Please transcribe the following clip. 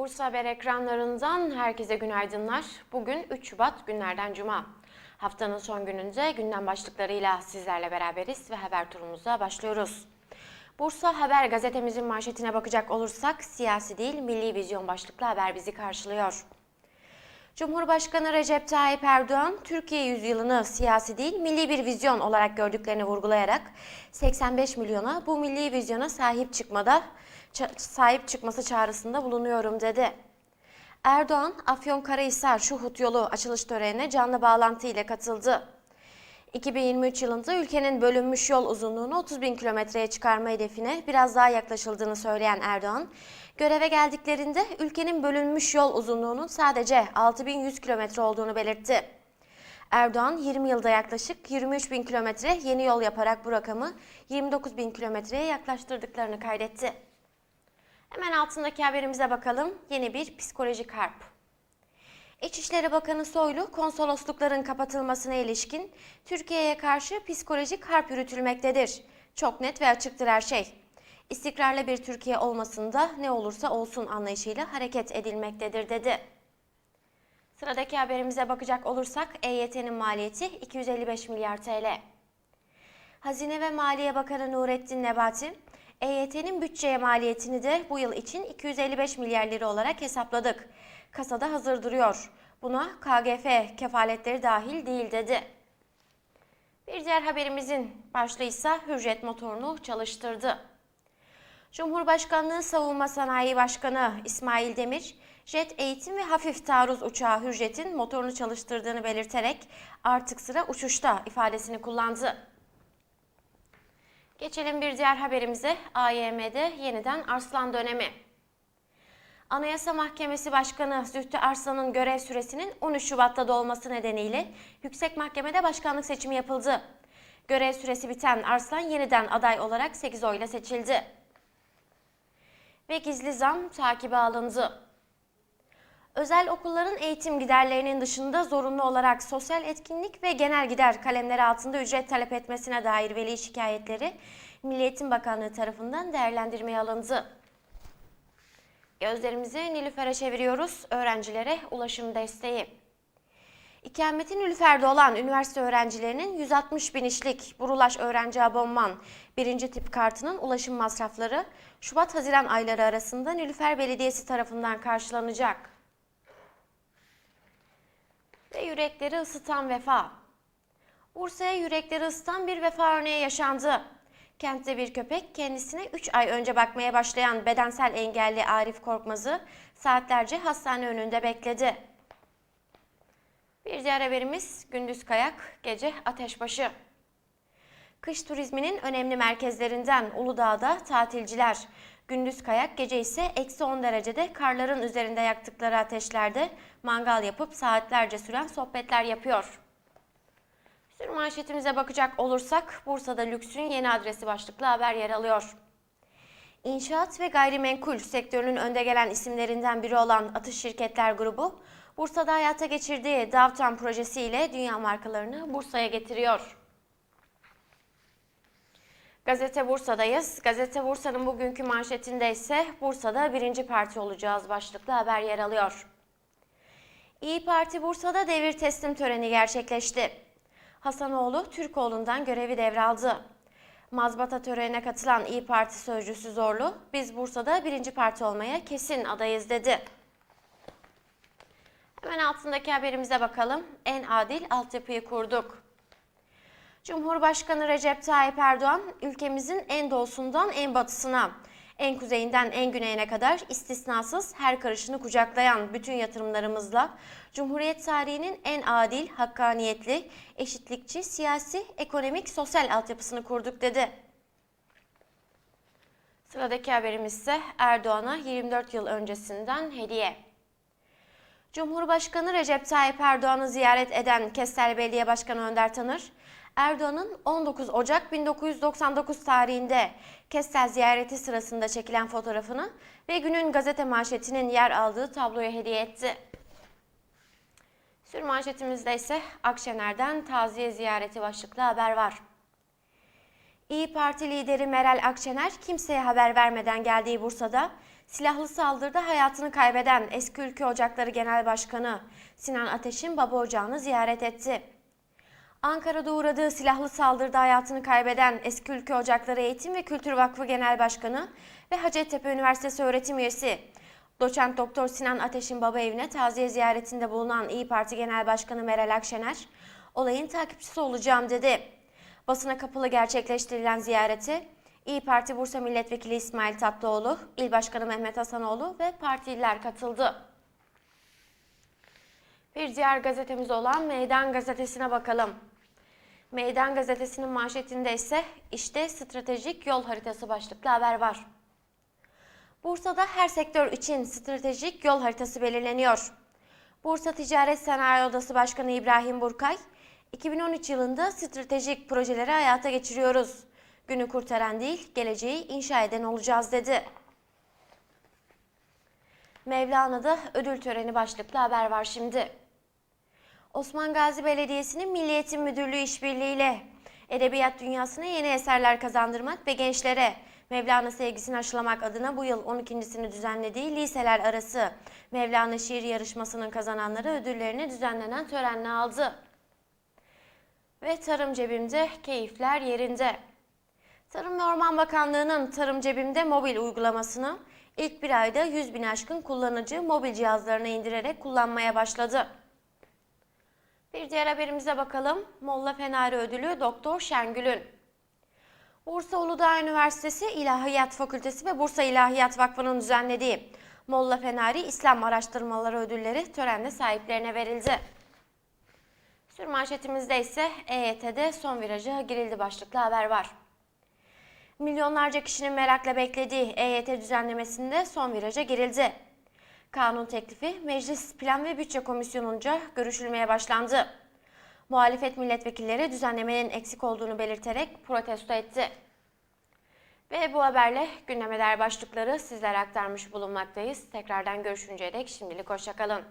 Bursa Haber ekranlarından herkese günaydınlar. Bugün 3 Şubat günlerden Cuma. Haftanın son gününde gündem başlıklarıyla sizlerle beraberiz ve haber turumuza başlıyoruz. Bursa Haber gazetemizin manşetine bakacak olursak siyasi değil milli vizyon başlıklı haber bizi karşılıyor. Cumhurbaşkanı Recep Tayyip Erdoğan, Türkiye yüzyılını siyasi değil milli bir vizyon olarak gördüklerini vurgulayarak 85 milyona bu milli vizyona sahip çıkmada sahip çıkması çağrısında bulunuyorum dedi. Erdoğan, Afyonkarahisar Şuhut yolu açılış törenine canlı bağlantı ile katıldı. 2023 yılında ülkenin bölünmüş yol uzunluğunu 30 bin kilometreye çıkarma hedefine biraz daha yaklaşıldığını söyleyen Erdoğan, göreve geldiklerinde ülkenin bölünmüş yol uzunluğunun sadece 6100 kilometre olduğunu belirtti. Erdoğan 20 yılda yaklaşık 23 bin kilometre yeni yol yaparak bu rakamı 29 bin kilometreye yaklaştırdıklarını kaydetti. Hemen altındaki haberimize bakalım. Yeni bir psikolojik harp. İçişleri Bakanı Soylu, konsoloslukların kapatılmasına ilişkin Türkiye'ye karşı psikolojik harp yürütülmektedir. Çok net ve açıktır her şey. İstikrarlı bir Türkiye olmasında ne olursa olsun anlayışıyla hareket edilmektedir dedi. Sıradaki haberimize bakacak olursak EYT'nin maliyeti 255 milyar TL. Hazine ve Maliye Bakanı Nurettin Nebati, EYT'nin bütçeye maliyetini de bu yıl için 255 milyar lira olarak hesapladık. Kasada hazır duruyor. Buna KGF kefaletleri dahil değil dedi. Bir diğer haberimizin başlığı ise Hürjet motorunu çalıştırdı. Cumhurbaşkanlığı Savunma Sanayi Başkanı İsmail Demir, jet eğitim ve hafif taarruz uçağı Hürjet'in motorunu çalıştırdığını belirterek artık sıra uçuşta ifadesini kullandı. Geçelim bir diğer haberimize. AYM'de yeniden Arslan dönemi. Anayasa Mahkemesi Başkanı Zühtü Arslan'ın görev süresinin 13 Şubat'ta dolması nedeniyle Yüksek Mahkemede başkanlık seçimi yapıldı. Görev süresi biten Arslan yeniden aday olarak 8 oyla seçildi. Ve gizli zam takibe alındı. Özel okulların eğitim giderlerinin dışında zorunlu olarak sosyal etkinlik ve genel gider kalemleri altında ücret talep etmesine dair veli şikayetleri Milli Eğitim Bakanlığı tarafından değerlendirmeye alındı. Gözlerimizi Nilüfer'e çeviriyoruz. Öğrencilere ulaşım desteği. İkameti Nilüfer'de olan üniversite öğrencilerinin 160 bin işlik Burulaş Öğrenci Abonman birinci tip kartının ulaşım masrafları Şubat-Haziran ayları arasında Nilüfer Belediyesi tarafından karşılanacak. Yürekleri ısıtan vefa. Bursa'ya yürekleri ısıtan bir vefa örneği yaşandı. Kentte bir köpek kendisine 3 ay önce bakmaya başlayan bedensel engelli Arif Korkmaz'ı saatlerce hastane önünde bekledi. Bir diğer haberimiz gündüz kayak, gece ateşbaşı. Kış turizminin önemli merkezlerinden Uludağ'da tatilciler gündüz kayak, gece ise eksi 10 derecede karların üzerinde yaktıkları ateşlerde mangal yapıp saatlerce süren sohbetler yapıyor. Sür manşetimize bakacak olursak Bursa'da lüksün yeni adresi başlıklı haber yer alıyor. İnşaat ve gayrimenkul sektörünün önde gelen isimlerinden biri olan Atış Şirketler Grubu, Bursa'da hayata geçirdiği Davtan projesiyle dünya markalarını Bursa'ya getiriyor. Gazete Bursa'dayız. Gazete Bursa'nın bugünkü manşetinde ise Bursa'da birinci parti olacağız başlıklı haber yer alıyor. İyi Parti Bursa'da devir teslim töreni gerçekleşti. Hasanoğlu Türkoğlu'ndan görevi devraldı. Mazbata törenine katılan İyi Parti sözcüsü Zorlu, biz Bursa'da birinci parti olmaya kesin adayız dedi. Hemen altındaki haberimize bakalım. En adil altyapıyı kurduk. Cumhurbaşkanı Recep Tayyip Erdoğan, ülkemizin en doğusundan en batısına, en kuzeyinden en güneyine kadar istisnasız her karışını kucaklayan bütün yatırımlarımızla Cumhuriyet tarihinin en adil, hakkaniyetli, eşitlikçi, siyasi, ekonomik, sosyal altyapısını kurduk dedi. Sıradaki haberimiz ise Erdoğan'a 24 yıl öncesinden hediye. Cumhurbaşkanı Recep Tayyip Erdoğan'ı ziyaret eden Kestel Belediye Başkanı Önder Tanır, Erdoğan'ın 19 Ocak 1999 tarihinde Kestel ziyareti sırasında çekilen fotoğrafını ve günün gazete manşetinin yer aldığı tabloyu hediye etti. Sür manşetimizde ise Akşener'den taziye ziyareti başlıklı haber var. İyi Parti lideri Meral Akşener kimseye haber vermeden geldiği Bursa'da Silahlı saldırıda hayatını kaybeden Eski Ülke Ocakları Genel Başkanı Sinan Ateş'in baba ocağını ziyaret etti. Ankara'da uğradığı silahlı saldırıda hayatını kaybeden Eski Ülke Ocakları Eğitim ve Kültür Vakfı Genel Başkanı ve Hacettepe Üniversitesi öğretim üyesi Doçent Doktor Sinan Ateş'in baba evine taziye ziyaretinde bulunan İyi Parti Genel Başkanı Meral Akşener, olayın takipçisi olacağım dedi. Basına kapalı gerçekleştirilen ziyareti İyi Parti Bursa Milletvekili İsmail Tatlıoğlu, İl Başkanı Mehmet Hasanoğlu ve partililer katıldı. Bir diğer gazetemiz olan Meydan Gazetesi'ne bakalım. Meydan Gazetesi'nin manşetinde ise işte stratejik yol haritası başlıklı haber var. Bursa'da her sektör için stratejik yol haritası belirleniyor. Bursa Ticaret Sanayi Odası Başkanı İbrahim Burkay, 2013 yılında stratejik projeleri hayata geçiriyoruz. Günü kurtaran değil, geleceği inşa eden olacağız dedi. Mevlana'da ödül töreni başlıklı haber var şimdi. Osman Gazi Belediyesi'nin Milli Eğitim Müdürlüğü işbirliğiyle edebiyat dünyasına yeni eserler kazandırmak ve gençlere Mevlana sevgisini aşılamak adına bu yıl 12.sini düzenlediği liseler arası Mevlana şiir yarışmasının kazananları ödüllerini düzenlenen törenle aldı. Ve tarım cebimde keyifler yerinde. Tarım ve Orman Bakanlığı'nın Tarım Cebimde mobil uygulamasını ilk bir ayda 100 bin aşkın kullanıcı mobil cihazlarına indirerek kullanmaya başladı. Bir diğer haberimize bakalım. Molla Fenari Ödülü Doktor Şengül'ün. Bursa Uludağ Üniversitesi İlahiyat Fakültesi ve Bursa İlahiyat Vakfı'nın düzenlediği Molla Fenari İslam Araştırmaları Ödülleri törenle sahiplerine verildi. Sür manşetimizde ise EYT'de son viraja girildi başlıklı haber var. Milyonlarca kişinin merakla beklediği EYT düzenlemesinde son viraja girildi. Kanun teklifi Meclis Plan ve Bütçe Komisyonu'nca görüşülmeye başlandı. Muhalefet milletvekilleri düzenlemenin eksik olduğunu belirterek protesto etti. Ve bu haberle gündeme dair başlıkları sizlere aktarmış bulunmaktayız. Tekrardan görüşünceye dek şimdilik hoşçakalın.